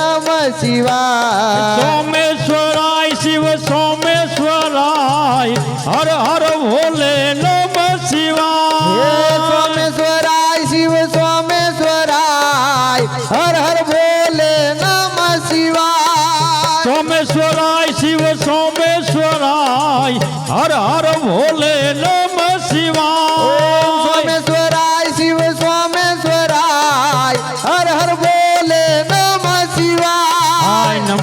નમ શિવાય. સોમેશ્વરાય શિવ સોમેશ્વરાય હર હર ભોલે નમ હે શિવાય સોમેશ્વરાય શિવ સોમેશ્વરાય હર હર ભોલે નમ શિવાય. સોમેશ્વરાય શિવ સોમેશ્વરાય હર હર ભોલે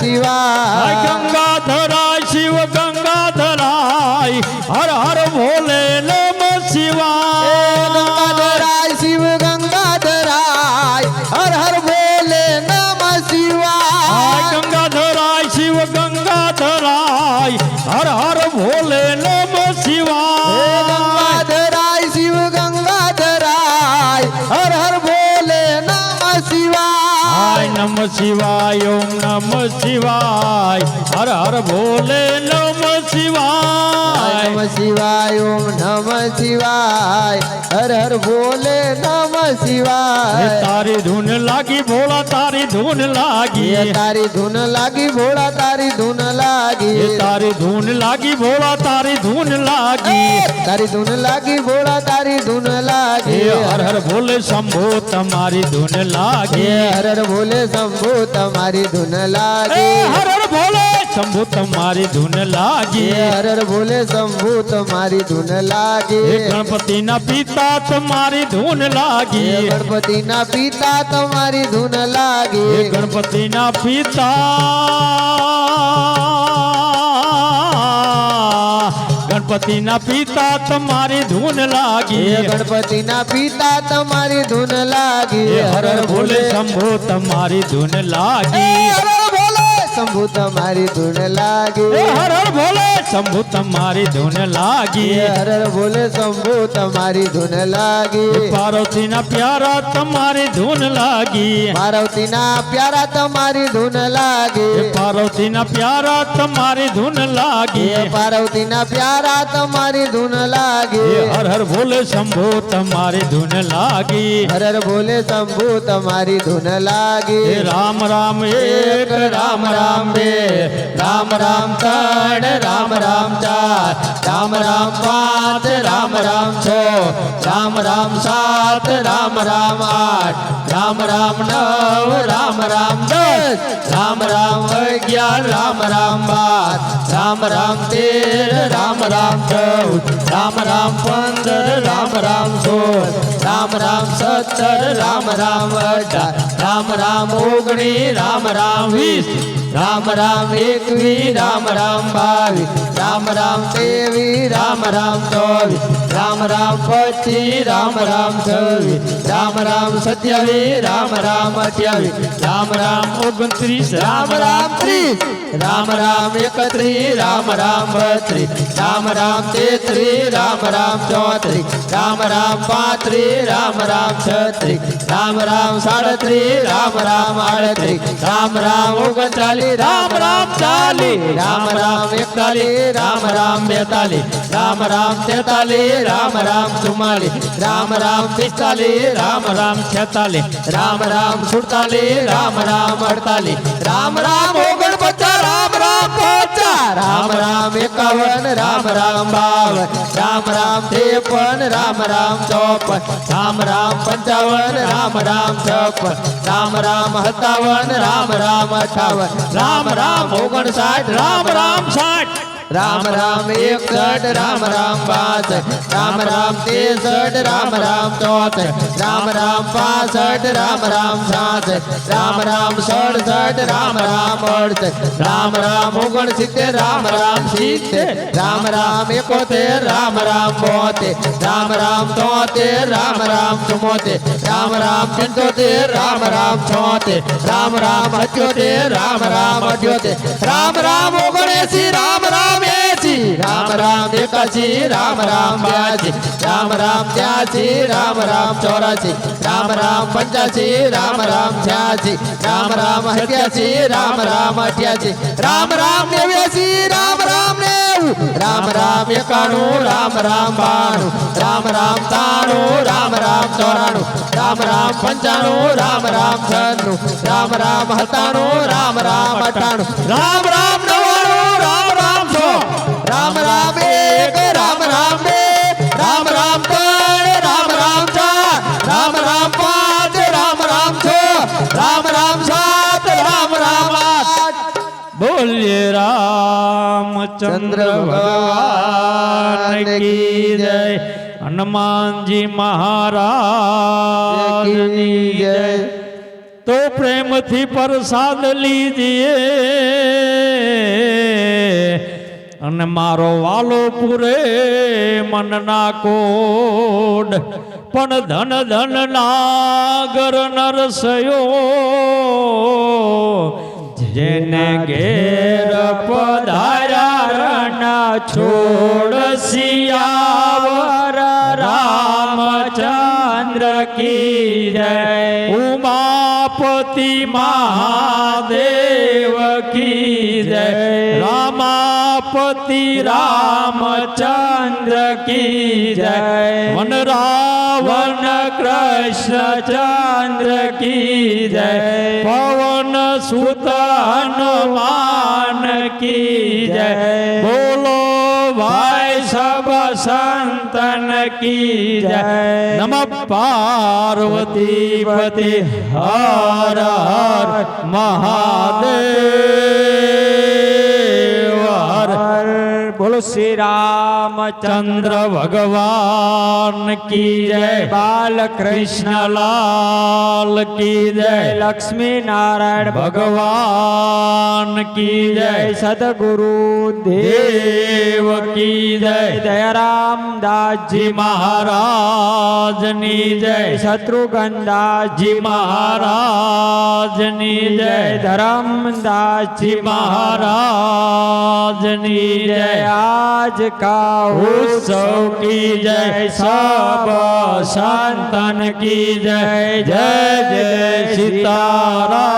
शिवा गंगाधरा शिव गंगाधराय हर हर भोले नम शिवा गंगाधराय शिव गंगाधराय हर हर भोले नम शिवा गंगाधराय शिव गंगाधराय हर हर भोले नम शिवा गंगाधराय शिव गंगाधराय हर हर नम शिवाय ओम नम शिवाय। हर हर भोले नम शिवाय। नम शिवाय ओम नम शिवाय। हर हर भोले नम शिवाय। तारी धुन लागी भोला तारी धुन लागी। तारी धुन लागी भोला तारी धुन लागी। तारी धुन लागी भोला तारी धुन लागी। तारी धुन लागी भोला तारी धुन लागी। हर हर भोले शंभो तुम्हारी धुन लागी। हर हर भोले શંભો તમારી ધૂન લાગી. હર હર ભોલે શંભુ તમારી ધૂન લાગી. હર હર ભોલે શંભુ તમારી ધૂન લાગી. ગણપતિ ના પિતા તમારી ધૂન લાગી. ગણપતિ ગણપતિના પિતા તમારી ધૂન લાગી. ગણપતિ ગણપતિના પિતા ગણપતિ ના પિતા તમારી ધૂન લાગી. ગણપતિ ના પિતા તમારી ધૂન લાગી. હર ભોલે શંભો તમારી ધૂન લાગી. शंभू तुम्हारी धुन लागी। हर हर बोले शंभु तुम्हारी धुन लागी। हर हर बोले शंभु तुम्हारी धुन लागी। पार्वती ना प्यारा तुम्हारी धुन लागी। पार्वती ना प्यारा तुम्हारी धुन लागी। पार्वती ना प्यारा तुम्हारी धुन लागी। पार्वती ना प्यारा तुम्हारी धुन लागी। हर हर बोले शंभु तुम्हारी धुन लागी। हर हर बोले शंभु तुम्हारी धुन लागी। राम राम एक राम राम। રામ રે રામ રામ ત્રણ રામ રામ ચાર રામ રામ પાંચ રામ રામ છ રામ રામ સાત રામ રામ આઠ રામ રામ નવ રામ રામ દસ રામ રામ અગિયાર રામ રામ બાર રામ રામ તેર રામ રામ ચૌદ રામ રામ પંદર રામ રામ સોળ રામ રામ સત્તર રામ રામ અઢાર રામ રામ ઓગણી રામ રામ વીસ રામ રામ એકવીસ રામ રામ બાવીસ રામ રામ ત્રેવીસ રામ રામ ચોવીસ રામ રામ પચીસ રામ રામ છવ્વીસ રામ રામ સત્યાવીસ રામ રામ અઠ્યાવીસ રામ રામ ઓગણત્રીસ રામ રામ ત્રીસ રામ રામ એકત્રીસ રામ રામ બત્રીસ રામ રામ તેત્રીસ રામ રામ ચોત્રીસ રામ રામ પાંત્રીસ રામ રામ છત્રીસ રામ રામ સાડત્રીસ રામ રામ આડત્રીસ રામ રામ ઓગણચાલીસ व्यताले राम राम चाले राम राम व्यताले राम राम व्यताले राम राम तेताले राम राम सुमाले राम राम तिस्ताले राम राम छताले राम राम सुडताले राम राम अडताले राम राम हो गणपत राम પચાસ રામ રામ એકાવન રામ રામ બાવન રામ રામ ત્રેપન રામ રામ ચોપન રામ રામ પંચાવન રામ રામ છપ્પન રામ રામ સત્તાવન રામ રામ અઠાવન રામ રામ ઓગણસાઠ રામ રામ સાઠ राम राम एक सठ राम राम पाँच राम राम तेसठ राम राम चौथ राम राम पासठ राम राम सात राम राम सड़सठ राम राम अड़सठ राम राम उगण सीते राम राम सीते राम राम एकोतेर राम राम बोते राम राम चौते राम राम चुमोते राम राम पंचोतेर राम राम चौते राम राम अठ्योतेर राम राम अठ्योते राम राम ओगणेसी राम राम राम राम देवता जी राम राम बाजी राम राम जी राम राम चौरासी राम राम पंचासी राम राम जी राम राम हत्यासी राम राम अठियासी राम राम नेव्यासी राम राम नेऊ राम राम एकाणु राम राम बाणु राम राम ताणु राम राम चौराणु राम राम पंचाणु राम राम छन्नु राम राम हताणु राम राम अठाणु राम राम રામ રામ એક રામ રામ બે રામ રામ ત્રણ રામ રામ ચાર રામ રામ પાંચ રામ રામ છ રામ રામ સાત રામ રામ આઠ. બોલીએ રામચંદ્ર ભગવાન કી જય. હનુમાનજી મહારાજની જય. તો પ્રેમથી પ્રસાદ લીજીએ. અને મારો વાલો પૂરે મનના કોડ. પણ ધન ધન નાગર નરસયો, જેને ઘેર પધાર્યા છોડ સિયાવર રામચંદ્ર કી જય. ઉમાપતિ મહાદેવ सेनापति रामचंद्र की जय। वन रावण कृष्ण चंद्र की जय। पवन सुत हनुमान की जय। बोलो भाई सब संतन की जय। नम पार्वती पति, हर हर महादेव। બોલો શ્રી રામચંદ્ર ચંદ્ર ભગવાન કી જય. બાલકૃષ્ણ કૃષ્ણલાલ કી જય. લક્ષ્મી નારાયણ ભગવાન કી જય. સદગુરુ દેવ કી જય. દયારામ દાસજી મહારાજની જય. શત્રુઘ્નદાસજી મહારાજની જય. ધરમદાસજી મહારાજની જય आज का उत्सव की जय सब संतन की जय जय जय सीताराम।